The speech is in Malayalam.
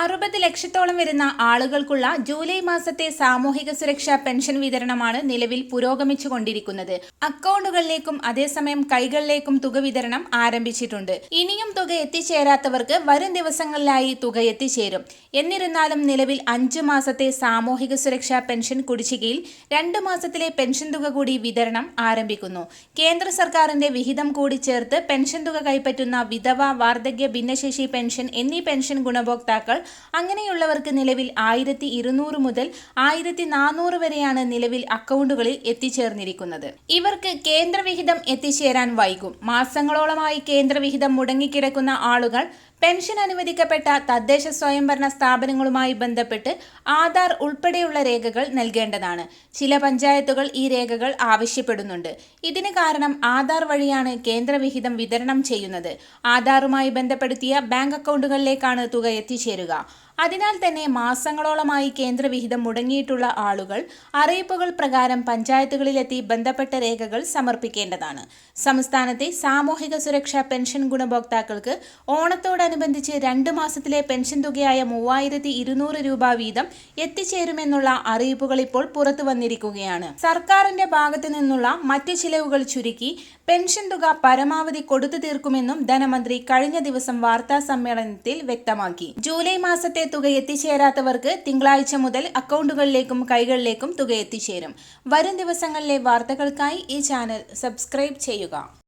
അറുപത് ലക്ഷത്തോളം വരുന്ന ആളുകൾക്കുള്ള ജൂലൈ മാസത്തെ സാമൂഹിക സുരക്ഷാ പെൻഷൻ വിതരണമാണ് നിലവിൽ പുരോഗമിച്ചുകൊണ്ടിരിക്കുന്നത്. അക്കൗണ്ടുകളിലേക്കും അതേസമയം കൈകളിലേക്കും തുക വിതരണം ആരംഭിച്ചിട്ടുണ്ട്. ഇനിയും തുക എത്തിച്ചേരാത്തവർക്ക് വരും ദിവസങ്ങളിലായി തുക എത്തിച്ചേരും. എന്നിരുന്നാലും നിലവിൽ അഞ്ചു മാസത്തെ സാമൂഹിക സുരക്ഷാ പെൻഷൻ കുടിശ്ശികയിൽ രണ്ട് മാസത്തിലെ പെൻഷൻ തുക കൂടി വിതരണം ആരംഭിക്കുന്നു. കേന്ദ്ര സർക്കാരിന്റെ വിഹിതം കൂടി ചേർത്ത് പെൻഷൻ തുക കൈപ്പറ്റുന്ന വിധവ വാർദ്ധക്യ ഭിന്നശേഷി പെൻഷൻ എന്നീ പെൻഷൻ ഗുണഭോക്താക്കൾ അങ്ങനെയുള്ളവർക്ക് നിലവിൽ ആയിരത്തി ഇരുന്നൂറ് മുതൽ ആയിരത്തി നാനൂറ് വരെയാണ് നിലവിൽ അക്കൗണ്ടുകളിൽ എത്തിച്ചേർന്നിരിക്കുന്നത്. ഇവർക്ക് കേന്ദ്രവിഹിതം എത്തിച്ചേരാൻ വൈകും. മാസങ്ങളോളമായി കേന്ദ്രവിഹിതം മുടങ്ങിക്കിടക്കുന്ന ആളുകൾ പെൻഷൻ അനുവദിക്കപ്പെട്ട തദ്ദേശ സ്വയംഭരണ സ്ഥാപനങ്ങളുമായി ബന്ധപ്പെട്ട് ആധാർ ഉൾപ്പെടെയുള്ള രേഖകൾ നൽകേണ്ടതാണ്. ചില പഞ്ചായത്തുകൾ ഈ രേഖകൾ ആവശ്യപ്പെടുന്നുണ്ട്. ഇതിന് കാരണം ആധാർ വഴിയാണ് കേന്ദ്രവിഹിതം വിതരണം ചെയ്യുന്നത്. ആധാറുമായി ബന്ധപ്പെടുത്തിയ ബാങ്ക് അക്കൗണ്ടുകളിലേക്കാണ് തുക എത്തിച്ചേരുക. അതിനാൽ തന്നെ മാസങ്ങളോളമായി കേന്ദ്രവിഹിതം മുടങ്ങിയിട്ടുള്ള ആളുകൾ അറിയിപ്പുകൾ പ്രകാരം പഞ്ചായത്തുകളിലെത്തി ബന്ധപ്പെട്ട രേഖകൾ സമർപ്പിക്കേണ്ടതാണ്. സംസ്ഥാനത്തെ സാമൂഹിക സുരക്ഷാ പെൻഷൻ ഗുണഭോക്താക്കൾക്ക് ഓണത്തോടനുബന്ധിച്ച് രണ്ട് മാസത്തിലെ പെൻഷൻ തുകയായ മൂവായിരത്തി ഇരുന്നൂറ് രൂപ വീതം എത്തിച്ചേരുമെന്നുള്ള അറിയിപ്പുകൾ ഇപ്പോൾ പുറത്തു വന്നിരിക്കുകയാണ്. സർക്കാരിന്റെ ഭാഗത്തു നിന്നുള്ള മറ്റ് ചിലവുകൾ ചുരുക്കി പെൻഷൻ തുക പരമാവധി കൊടുത്തു തീർക്കുമെന്നും ധനമന്ത്രി കഴിഞ്ഞ ദിവസം വാർത്താ സമ്മേളനത്തിൽ വ്യക്തമാക്കി. ജൂലൈ മാസത്തെ തുക എത്തിച്ചേരാത്തവർക്ക് തിങ്കളാഴ്ച മുതൽ അക്കൗണ്ടുകളിലേക്കും കൈകളിലേക്കും തുക എത്തിച്ചേരും വരും ദിവസങ്ങളിലെ വാർത്തകൾക്കായി ഈ ചാനൽ സബ്സ്ക്രൈബ് ചെയ്യുക.